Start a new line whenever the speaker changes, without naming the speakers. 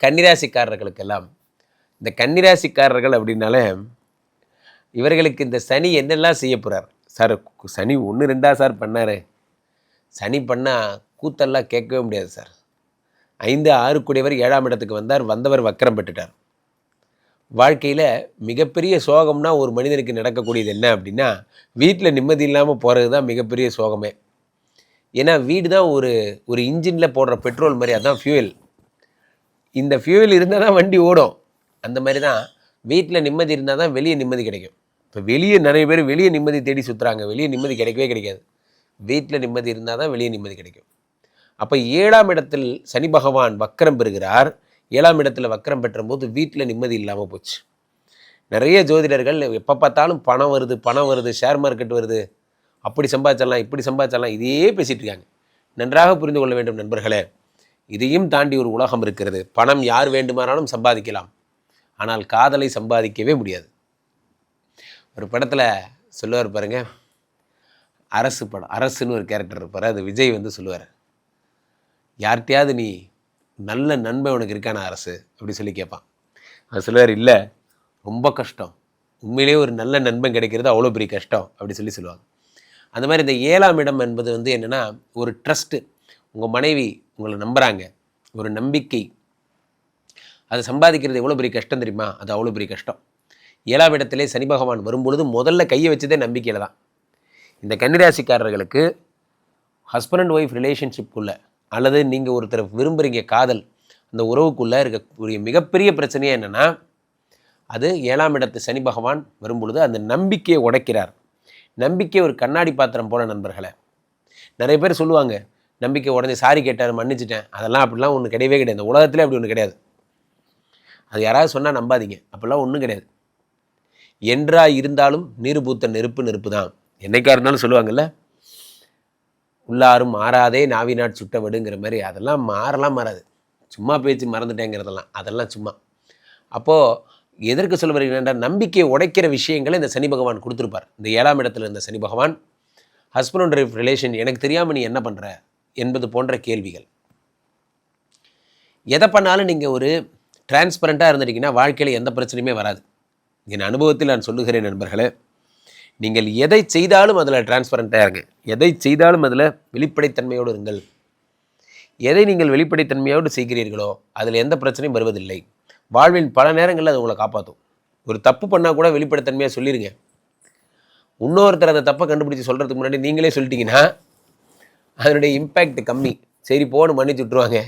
கன்னிராசிக்காரர்களுக்கெல்லாம் இந்த கன்னிராசிக்காரர்கள் அப்படின்னாலே இவர்களுக்கு இந்த சனி என்னெல்லாம் செய்ய போகிறார் சார் சனி ஒன்று ரெண்டா சார் பண்ணார். சனி பண்ணால் கூத்தெல்லாம் கேட்கவே முடியாது சார். ஐந்து ஆறு கூடியவர் ஏழாம் இடத்துக்கு வந்தார். வந்தவர் வக்கரம் பெற்றுட்டார். வாழ்க்கையில் மிகப்பெரிய சோகம்னா ஒரு மனிதனுக்கு நடக்கக்கூடியது என்ன அப்படின்னா வீட்டில் நிம்மதி இல்லாமல் போகிறது தான் மிகப்பெரிய சோகமே. ஏன்னா வீடு தான் ஒரு ஒரு இன்ஜினில் போடுற பெட்ரோல் மாதிரி அதான் ஃபியூயல் இந்த ஃபியூவல் இருந்தால் தான் வண்டி ஓடும். அந்த மாதிரி தான் வீட்டில் நிம்மதி இருந்தால் தான் வெளியே நிம்மதி கிடைக்கும். இப்போ வெளியே நிறைய பேர் வெளியே நிம்மதி தேடி சுற்றுறாங்க வெளியே நிம்மதி கிடைக்கவே கிடைக்காது. வீட்டில் நிம்மதி இருந்தால் தான் வெளியே நிம்மதி கிடைக்கும். அப்போ ஏழாம் இடத்தில் சனி பகவான் வக்கரம் பெறுகிறார். ஏழாம் இடத்துல வக்கரம் பெற்றபோது வீட்டில் நிம்மதி இல்லாமல் போச்சு. நிறைய ஜோதிடர்கள் எப்போ பார்த்தாலும் பணம் வருது பணம் வருது ஷேர் மார்க்கெட் வருது. அப்படி சம்பாதிச்சிடலாம் இப்படி சம்பாதிச்சிடலாம் இதையே பேசிகிட்டு இருக்காங்க. நன்றாக புரிந்து கொள்ள வேண்டும் நண்பர்களே. இதையும் தாண்டி ஒரு உலகம் இருக்கிறது. பணம் யார் வேண்டுமானாலும் சம்பாதிக்கலாம். ஆனால் காதலை சம்பாதிக்கவே முடியாது. ஒரு படத்தில் சொல்லுவார் பாருங்க. அரசு படம் அரசுன்னு ஒரு கேரக்டர் இருப்பார். அது விஜய் வந்து சொல்லுவார். யார்கிட்டயாவது நீ நல்ல நண்பன் உனக்கு இருக்கான அரசு? அப்படி சொல்லி கேட்பான். அது சொல்லுவார் இல்லை ரொம்ப கஷ்டம். உண்மையிலேயே ஒரு நல்ல நண்பன் கிடைக்கிறது அவ்வளோ பெரிய கஷ்டம். அப்படி சொல்லி சொல்லுவாங்க. அந்த மாதிரி இந்த ஏழாம் இடம் என்பது வந்து என்னென்னா ஒரு ட்ரஸ்ட்டு உங்கள் மனைவி உங்களை நம்புகிறாங்க ஒரு நம்பிக்கை. அதை சம்பாதிக்கிறது எவ்வளோ பெரிய கஷ்டம் தெரியுமா? அது அவ்வளோ பெரிய கஷ்டம். ஏழாம் இடத்திலே சனி பகவான் வரும்பொழுது முதல்ல கையை வச்சதே நம்பிக்கையில் தான். இந்த கன்னிராசிக்காரர்களுக்கு ஹஸ்பண்ட் அண்ட் ஒய்ஃப் ரிலேஷன்ஷிப்புக்குள்ளே அல்லது நீங்கள் ஒருத்தரை விரும்புகிறீங்க காதல் அந்த உறவுக்குள்ளே இருக்கக்கூடிய மிகப்பெரிய பிரச்சனையே என்னென்னா அது ஏழாம் இடத்து சனி பகவான் வரும்பொழுது அந்த நம்பிக்கையை உடைக்கிறார். நம்பிக்கை ஒரு கண்ணாடி பாத்திரம் போல நண்பர்களை. நிறைய பேர் சொல்லுவாங்க நம்பிக்கை உடஞ்சி சாரி கேட்டார் மன்னிச்சிட்டேன். அதெல்லாம் அப்படிலாம் ஒன்று கிடையவே கிடையாது. இந்த உலகத்திலே அப்படி ஒன்று கிடையாது. அது யாராவது சொன்னால் நம்பாதீங்க. அப்படிலாம் ஒன்றும் கிடையாது. என்றா இருந்தாலும் நீர் பூத்த நெருப்பு நெருப்பு தான். என்னைக்கா இருந்தாலும் சொல்லுவாங்கல்ல உள்ளாரும் மாறாதே நாவினாட் சுட்ட விடுங்கிற மாதிரி. அதெல்லாம் மாறலாம் மாறாது. சும்மா பேச்சு மறந்துட்டேங்கிறதெல்லாம் அதெல்லாம் சும்மா. அப்போது எதற்கு சொல்ல வருகிறேன் நம்பிக்கையை உடைக்கிற விஷயங்களை இந்த சனி பகவான் கொடுத்துருப்பார். இந்த ஏழாம் இடத்துல இருந்த சனி பகவான் ஹஸ்பண்ட் அண்ட் ஒய்ஃப் ரிலேஷன் எனக்கு தெரியாமல் நீ என்ன பண்ணுற என்பது போன்ற கேள்விகள். எதை பண்ணாலும் நீங்கள் ஒரு டிரான்ஸ்பரண்ட்டாக இருந்துட்டீங்கன்னா வாழ்க்கையில் எந்த பிரச்சனையுமே வராது. என் அனுபவத்தில் நான் சொல்லுகிறேன் நண்பர்களே நீங்கள் எதை செய்தாலும் அதில் டிரான்ஸ்பரண்ட்டாக இருங்க. எதை செய்தாலும் அதில் வெளிப்படைத்தன்மையோடு இருங்கள். எதை நீங்கள் வெளிப்படைத்தன்மையோடு செய்கிறீர்களோ அதில் எந்த பிரச்சனையும் வருவதில்லை. வாழ்வின் பல நேரங்களில் அது உங்களை காப்பாற்றும் ஒரு தப்பு பண்ணால் கூட வெளிப்படைத்தன்மையாக சொல்லிடுங்க இன்னொருத்தர் அந்த தப்பை கண்டுபிடிச்சி சொல்கிறதுக்கு முன்னாடி நீங்களே சொல்லிட்டீங்கன்னா அதனுடைய இம்பேக்ட் கம்மி. சரி போன்னு மன்னிச்சு விட்ருவாங்க